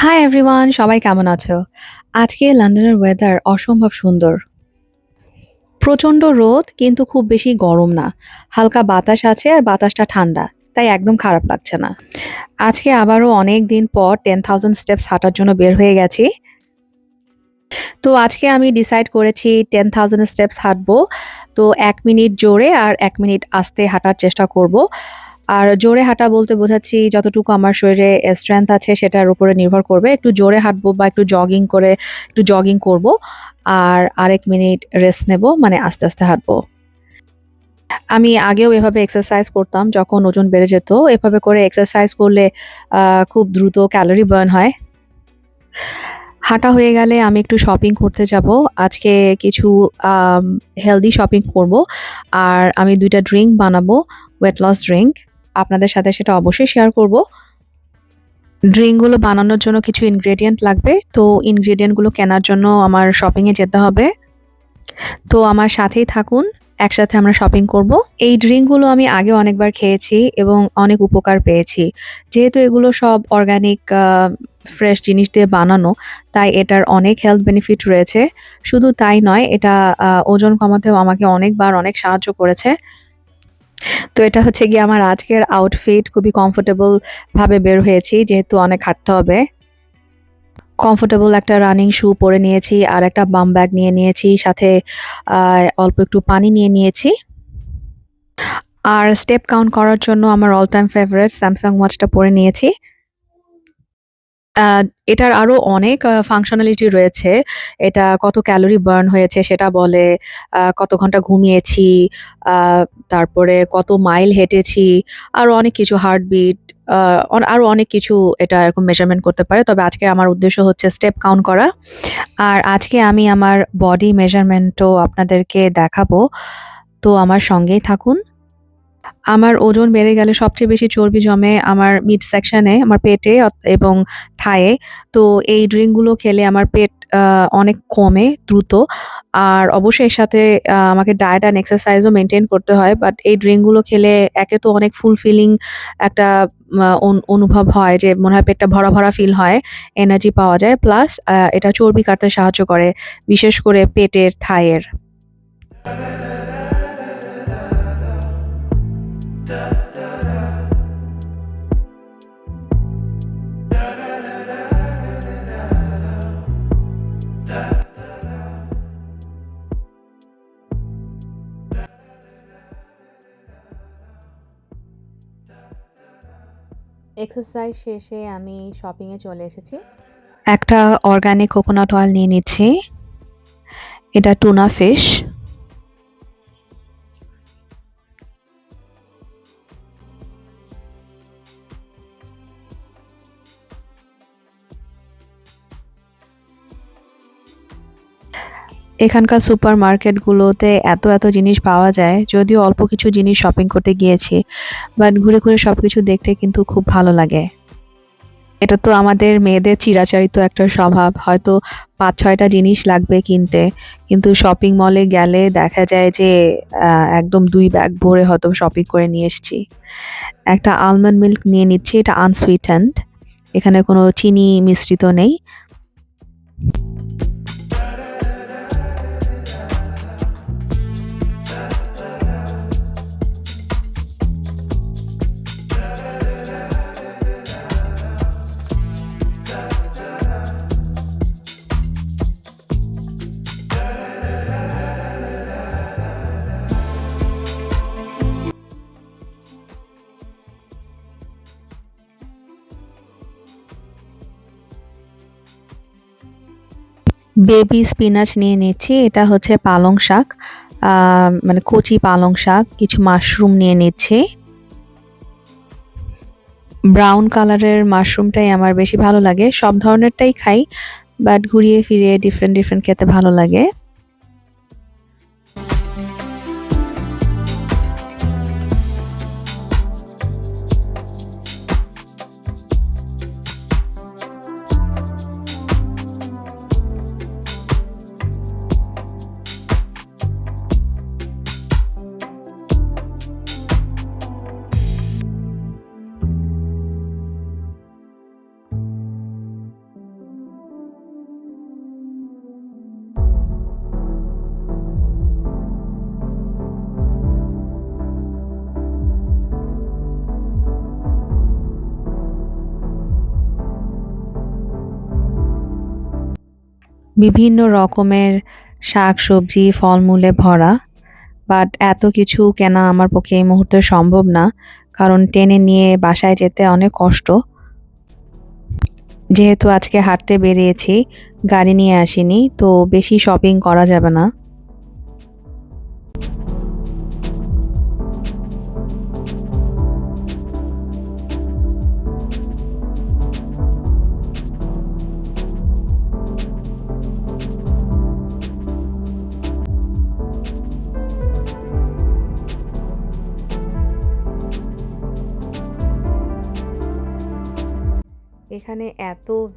Hi everyone সবাই কেমন আছো? আজকে লন্ডনের ওয়েদার অসম্ভব সুন্দর। প্রচণ্ড রোদ কিন্তু খুব বেশি গরম না। হালকা বাতাস আছে আর বাতাসটা ঠান্ডা। তাই একদম খারাপ লাগছে না। আজকে আবারও অনেক দিন পর 10,000 স্টেপস হাঁটার জন্য বের হয়ে গেছি। তো আজকে আমি ডিসাইড করেছি 10,000 স্টেপস হাঁটবো। তো এক মিনিট জোরে আর এক মিনিট আস্তে হাঁটার চেষ্টা করব। আর জোরে হাঁটা বলতে বোঝাচ্ছি যতটুকু আমার শরীরে স্ট্রেংথ আছে সেটার উপরে নির্ভর করবে। একটু জোরে হাঁটবো বা একটু জগিং করে একটু জগিং করব। আর আরেক মিনিট রেস্ট নেব মানে আস্তে, আস্তে হাঁটবো। আমি আগেও এভাবে এক্সারসাইজ করতাম যখন ওজন বেড়ে যেত। এভাবে করে এক্সারসাইজ করলে খুব দ্রুত ক্যালোরি বার্ন হয়। হাঁটা হয়ে গেলে আমি একটু শপিং করতে যাব। আজকে কিছু হেলদি শপিং করব। আর আমি দুইটা ড্রিঙ্ক বানাবো, ওয়েট লস ড্রিংক। আপনাদের সাথে সেটা অবশ্যই শেয়ার করব। ড্রিঙ্কগুলো বানানোর জন্য কিছু ইনগ্রেডিয়েন্ট লাগবে। তো ইনগ্রেডিয়েন্টগুলো কেনার জন্য আমার শপিংয়ে যেতে হবে। তো আমার সাথেই থাকুন। একসাথে আমরা শপিং করব। এই ড্রিঙ্কগুলো আমি আগে অনেকবার খেয়েছি এবং অনেক উপকার পেয়েছি। যেহেতু এগুলো সব অর্গানিক ফ্রেশ জিনিস দিয়ে বানানো, তাই এটার অনেক হেলথ বেনিফিট রয়েছে। শুধু তাই নয় এটা ওজন কমাতেও আমাকে অনেকবার অনেক সাহায্য করেছে। তো এটা হচ্ছে গিয়ে আমার আজকের আউটফিট। খুবই কমফোর্টেবলভাবে বের হয়েছি, যেহেতু অনেক হাঁটতে হবে। কমফোর্টেবল একটা রানিং শু পরে নিয়েছি আর একটা বাম ব্যাগ নিয়ে নিয়েছি। সাথে অল্প একটু পানি নিয়ে নিয়েছি। আর স্টেপ কাউন্ট করার জন্য আমার অল টাইম ফেভারেট স্যামসাং ওয়াচটা পরে নিয়েছি। এটার আরও অনেক ফাংশনালিটি রয়েছে। এটা কত ক্যালোরি বার্ন হয়েছে সেটা বলে, কত ঘণ্টা ঘুমিয়েছি, তারপরে কত মাইল হেঁটেছি, আরও অনেক কিছু হার্টবিট আ অন আরও অনেক কিছু এটা এরকম মেজারমেন্ট করতে পারে। তবে আজকে আমার উদ্দেশ্য হচ্ছে স্টেপ কাউন্ট করা। আর আজকে আমি আমার বডি মেজারমেন্টও আপনাদেরকে দেখাবো। তো আমার সঙ্গেই থাকুন। আমার ওজন বেড়ে গেলে সবচেয়ে বেশি চর্বি জমে আমার মিড সেকশন আমার পেটে এবং থায়ে। তো এই ড্রিঙ্কগুলো খেলে আমার পেট অনেক কমে দ্রুত। আর অবশ্যই এর সাথে আমাকে ডায়েট অ্যান্ড এক্সারসাইজও মেনটেন করতে হয়। বাট এই ড্রিঙ্কগুলো খেলে একে তো অনেক ফুলফিলিং একটা অনু অনুভব হয় যে মনে হয় পেটটা ভরা, ভরা ফিল হয়, এনার্জি পাওয়া যায়। প্লাস এটা চর্বি কাটতে সাহায্য করে। বিশেষ করে পেটের, থায়ের। এক্সারসাইজ শেষে আমি শপিং এ চলে এসেছি। একটা অর্গানিক কোকোনাট অয়েল নিয়ে নিচ্ছি। এটা টুনা ফিশ। এখানকার সুপার মার্কেটগুলোতে এত, এত জিনিস পাওয়া যায়। যদিও অল্প কিছু জিনিস শপিং করতে গিয়েছি। বাট ঘুরে, ঘুরে সবকিছু দেখতে কিন্তু খুব ভালো লাগে। এটা তো আমাদের মেয়েদের চিরাচারিত একটা স্বভাব। হয়তো পাঁচ ছয়টা জিনিস লাগবে কিনতে। কিন্তু শপিং মলে গেলে দেখা যায় যে একদম দুই ব্যাগ ভরে হয়তো শপিং করে নিয়ে এসছি। একটা আলমন্ড মিল্ক নিয়ে নিচ্ছি। এটা আনসুইটেন্ড। এখানে কোনো চিনি মিশ্রিত নেই। বেবি স্পিনাচ নিয়ে নিচ্ছি। এটা হচ্ছে পালং শাক। মানে কচি পালং শাক। কিছু মাশরুম নিয়ে নিচ্ছি। ব্রাউন কালারের মাশরুমটাই আমার বেশি ভালো লাগে। সব ধরনেরটাই খাই। বাট ঘুরিয়ে ফিরিয়ে ডিফারেন্ট, ডিফারেন্ট খেতে ভালো লাগে। বিভিন্ন রকমের শাক-সবজি, ফলমূলে ভরা। বাট এত কিছু কেনা আমার পক্ষে এই মুহূর্তে সম্ভব না। কারণ টেনে নিয়ে বাসায় যেতে অনেক কষ্ট। যেহেতু আজকে হাঁটতে বেরিয়েছি, গাড়ি নিয়ে আসিনি, তো বেশি শপিং করা যাবে না।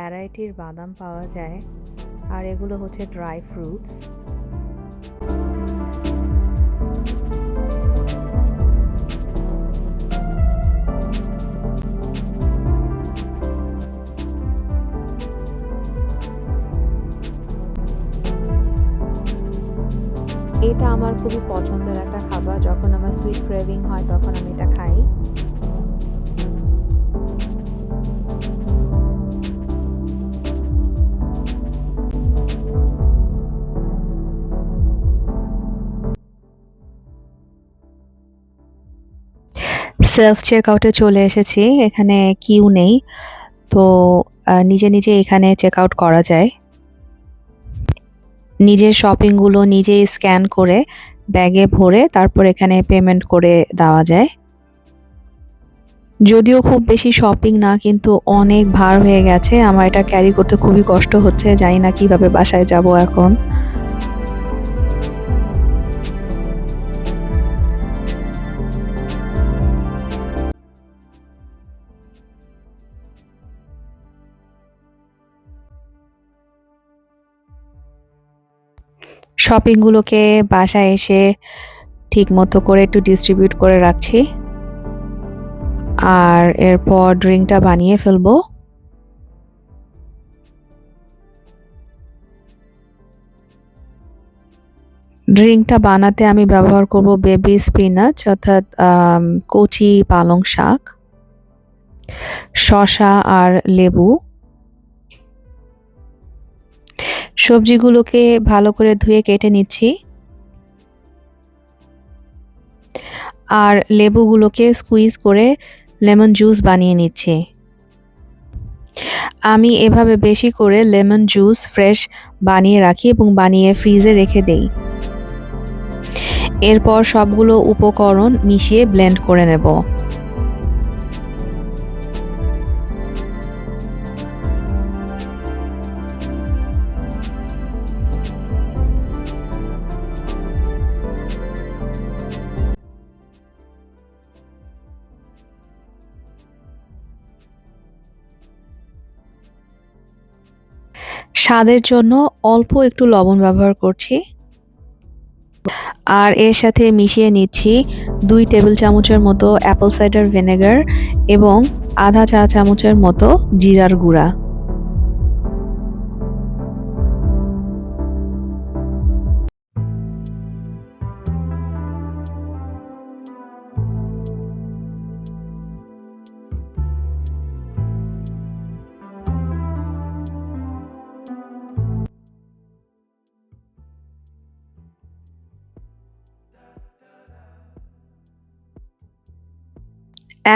ভ্যারাইটির বাদাম পাওয়া যায়, আর এগুলো হচ্ছে ড্রাই ফ্রুটস। এটা আমার খুবই পছন্দের একটা খাবার, যখন আমার সুইট ক্রেভিং হয় তখন আমি এটা খাই। সেলফ চেক আউটে চলে এসেছি, এখানে কিউ নেই। তো নিজে নিজে এখানে চেক আউট করা যায়। নিজের শপিংগুলো নিজেই স্ক্যান করে ব্যাগে ভরে তারপর এখানে পেমেন্ট করে দেওয়া যায়। যদিও খুব বেশি শপিং না, কিন্তু অনেক ভার হয়ে গেছে। আমার এটা ক্যারি করতে খুবই কষ্ট হচ্ছে, জানি না কীভাবে বাসায় যাব এখন। শপিংগুলোকে বাসায় এসে ঠিক মতো করে একটু ডিস্ট্রিবিউট করে রাখছি। আর এরপর ড্রিঙ্কটা বানিয়ে ফেলব। ড্রিঙ্কটা বানাতে আমি ব্যবহার করব বেবি স্পিনাচ অর্থাৎ কচি পালং শাক শশা আর লেবু। সবজিগুলোকে ভালো করে ধুয়ে কেটে নিচ্ছি। আর লেবুগুলোকে স্কুইজ করে লেমন জুস বানিয়ে নিচ্ছি। আমি এভাবে বেশি করে লেমন জুস ফ্রেশ বানিয়ে রাখি এবং বানিয়ে ফ্রিজে রেখে দেই। এরপর সবগুলো উপকরণ মিশিয়ে ব্লেন্ড করে নেব। স্বাদের জন্য অল্প একটু লবণ ব্যবহার করছি। আর এর সাথে মিশিয়ে নিচ্ছি দুই টেবিল চামচের মতো অ্যাপল সাইডার ভিনেগার এবং আধা চা চামচের মতো জিরার গুঁড়া।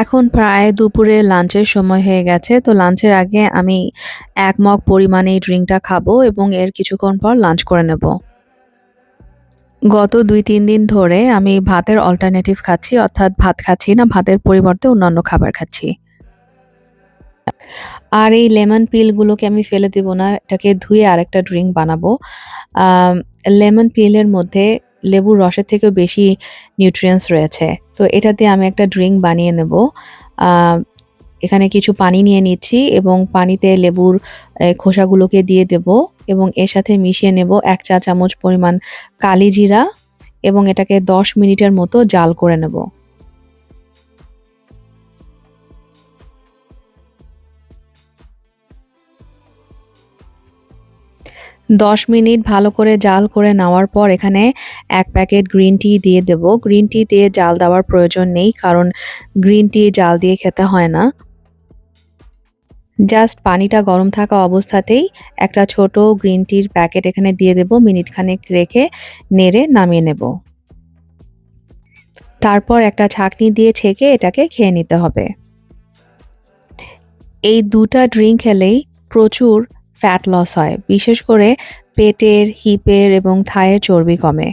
এখন প্রায় দুপুরে লাঞ্চের সময় হয়ে গেছে, তো লাঞ্চের আগে আমি এক মগ পরিমাণে এই ড্রিঙ্কটা খাব এবং এর কিছুক্ষণ পর লাঞ্চ করে নেব। গত দুই তিন দিন ধরে আমি ভাতের অল্টারনেটিভ খাচ্ছি, অর্থাৎ ভাত খাচ্ছি না, ভাতের পরিবর্তে অন্যান্য খাবার খাচ্ছি। আর এই লেমন পিলগুলোকে আমি ফেলে দিব না, এটাকে ধুয়ে আরেকটা ড্রিঙ্ক বানাবো। লেমন পিলের মধ্যে লেবুর রসের থেকেও বেশি নিউট্রিয়েন্টস রয়েছে। তো এটা দিয়ে আমি একটা ড্রিঙ্ক বানিয়ে নেব। এখানে কিছু পানি নিয়ে নিচ্ছি এবং পানিতে লেবুর খোসাগুলোকে দিয়ে দেব এবং এর সাথে মিশিয়ে নেব এক চা চামচ পরিমাণ কালি জিরা এবং এটাকে দশ মিনিটের মতো জাল করে নেব। দশ মিনিট ভালো করে জাল করে নেওয়ার পর এখানে এক প্যাকেট গ্রিন টি দিয়ে দেব। গ্রিন টি দিয়ে জাল দেওয়ার প্রয়োজন নেই, কারণ গ্রিন টি জাল দিয়ে খেতে হয় না। জাস্ট পানিটা গরম থাকা অবস্থাতেই একটা ছোট গ্রিন টির প্যাকেট এখানে দিয়ে দেব মিনিট খানেক রেখে নেড়ে নামিয়ে নেব। তারপর একটা ছাঁকনি দিয়ে ছেঁকে এটাকে খেয়ে নিতে হবে। এই দুটা ড্রিঙ্ক খেলেই প্রচুর ফ্যাট লস হয়, বিশেষ করে পেটের হিপের এবং থায়ের চর্বি কমে।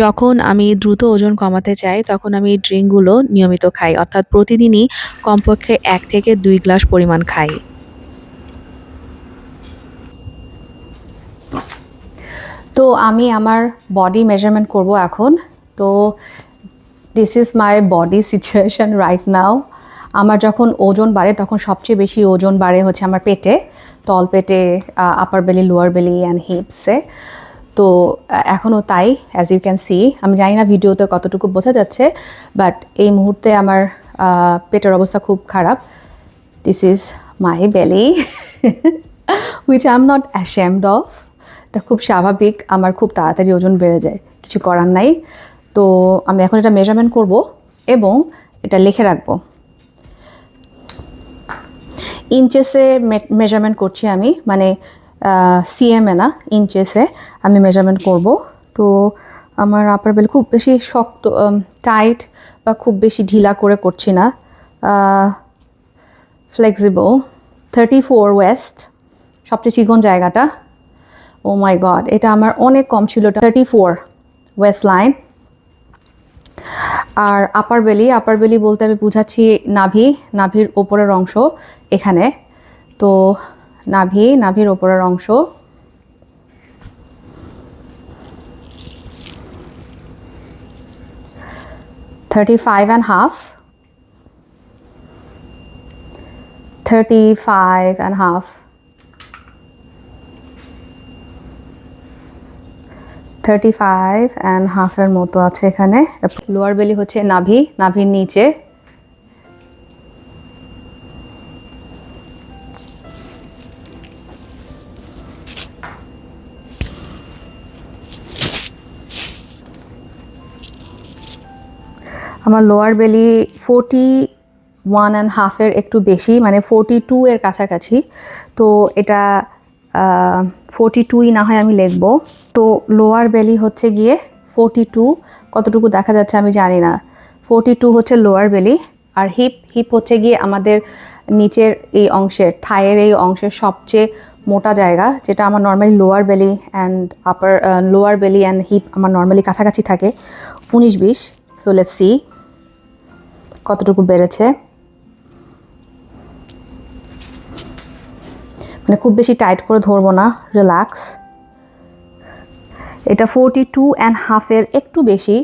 যখন আমি দ্রুত ওজন কমাতে চাই, তখন আমি ড্রিঙ্কগুলো নিয়মিত খাই, অর্থাৎ প্রতিদিনই কমপক্ষে এক থেকে দুই গ্লাস পরিমাণ খাই। তো আমি আমার বডি মেজারমেন্ট করব এখন। তো this is my body situation right now আমার যখন ওজন বাড়ে, তখন সবচেয়ে বেশি ওজন বাড়ে হচ্ছে আমার পেটে, তল পেটে আপার বেলি লোয়ার বেলি অ্যান্ড হিপসে তো এখনও তাই অ্যাজ ইউ ক্যান সি আমি জানি না ভিডিওতে কতটুকু বোঝা যাচ্ছে বাট এই মুহূর্তে আমার পেটের অবস্থা খুব খারাপ। This is my belly which I am not ashamed of এটা খুব স্বাভাবিক, আমার খুব তাড়াতাড়ি ওজন বেড়ে যায়, কিছু করার নাই। তো, আমি এখন এটা মেজারমেন্ট করব এবং এটা লিখে রাখব। ইঞ্চেসে মেজারমেন্ট করছি আমি মানে সিএমএ না ইঞ্চেসে আমি মেজারমেন্ট করব। তো আমার আপার বেল খুব বেশি শক্ত টাইট বা খুব বেশি ঢিলা করে করছি না। ফ্লেক্সিবল থার্টি ফোর ওয়েস্ট সবচেয়ে চিকন জায়গাটা। ও মাই গড এটা আমার অনেক কম ছিল থার্টি ফোর ওয়েস্ট লাইন আর আপার বেলি আপার বেলি বলতে আমি বুঝাচ্ছি নাভি, নাভির ওপরের অংশ এখানে। তো নাভি, নাভির ওপরের অংশ। Thirty five and half thirty five and half thirty five and হাফের মতো আছে এখানে। লোয়ার বেলি হচ্ছে নাভি, নাভির নিচে। আমার lower belly forty one and হাফের একটু বেশি মানে ফোরটি টু এর কাছাকাছি। তো এটা ফোরটি টুই না হয় আমি লিখব। তো লোয়ার বেলি হচ্ছে গিয়ে ফোরটি টু কতটুকু দেখা যাচ্ছে আমি জানি না। ফোরটি টু হচ্ছে লোয়ার বেলি আর হিপ হিপ হচ্ছে গিয়ে আমাদের নিচের এই অংশের থায়ের এই অংশের সবচেয়ে মোটা জায়গা, যেটা আমার normally lower belly and upper lower belly and hip আমার নর্মালি কাছাকাছি থাকে উনিশ বিশ সো লেটস সি কতটুকু বেড়েছে। মানে খুব বেশি টাইট করে ধরবো না রিল্যাক্স এটা ফোরটি টু অ্যান্ড হাফের একটু বেশি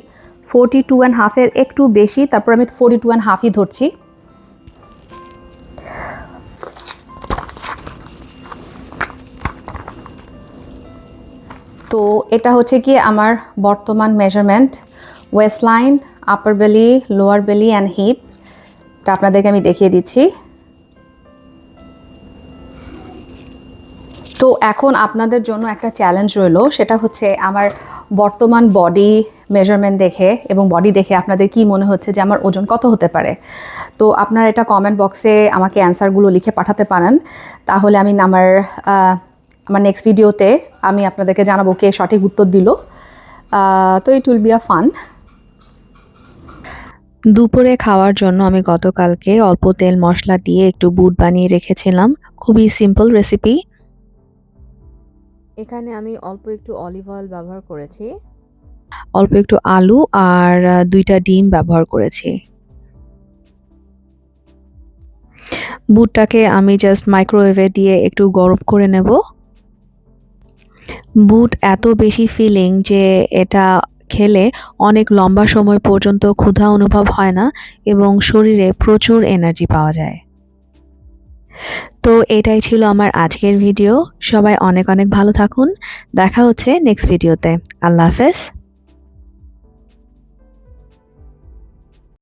ফোরটি টু অ্যান্ড হাফের একটু বেশি, তারপর আমি ফোরটি টু অ্যান্ড হাফই ধরছি। তো এটা হচ্ছে কি আমার বর্তমান measurement waist line upper belly lower belly and hip এটা আপনাদেরকে আমি দেখিয়ে দিচ্ছি। তো এখন আপনাদের জন্য একটা চ্যালেঞ্জ রইল, সেটা হচ্ছে আমার বর্তমান বডি মেজারমেন্ট দেখে এবং বডি দেখে আপনাদের কি মনে হচ্ছে যে আমার ওজন কত হতে পারে। তো আপনারা এটা কমেন্ট বক্সে আমাকে অ্যান্সারগুলো লিখে পাঠাতে পারেন। তাহলে আমি আমার আমার নেক্সট ভিডিওতে আমি আপনাদেরকে জানাব কে সঠিক উত্তর দিল। তো it will be a fun দুপুরে খাওয়ার জন্য আমি গতকালকে অল্প তেল মশলা দিয়ে একটু বুট বানিয়ে রেখেছিলাম। খুবই সিম্পল রেসিপি এখানে আমি অল্প একটু অলিভ অয়েল ব্যবহার করেছি। অল্প একটু আলু আর দুইটা ডিম ব্যবহার করেছি। বুটটাকে আমি জাস্ট মাইক্রোওয়েভে দিয়ে একটু গরম করে নেব। বুট এত বেশি ফিলিং যে এটা খেলে অনেক লম্বা সময় পর্যন্ত ক্ষুধা অনুভব হয় না এবং শরীরে প্রচুর এনার্জি পাওয়া যায়। তো এটাই ছিল আমার আজকের ভিডিও। সবাই অনেক অনেক ভালো থাকুন। দেখা হচ্ছে নেক্সট ভিডিওতে আল্লাহ হাফেজ।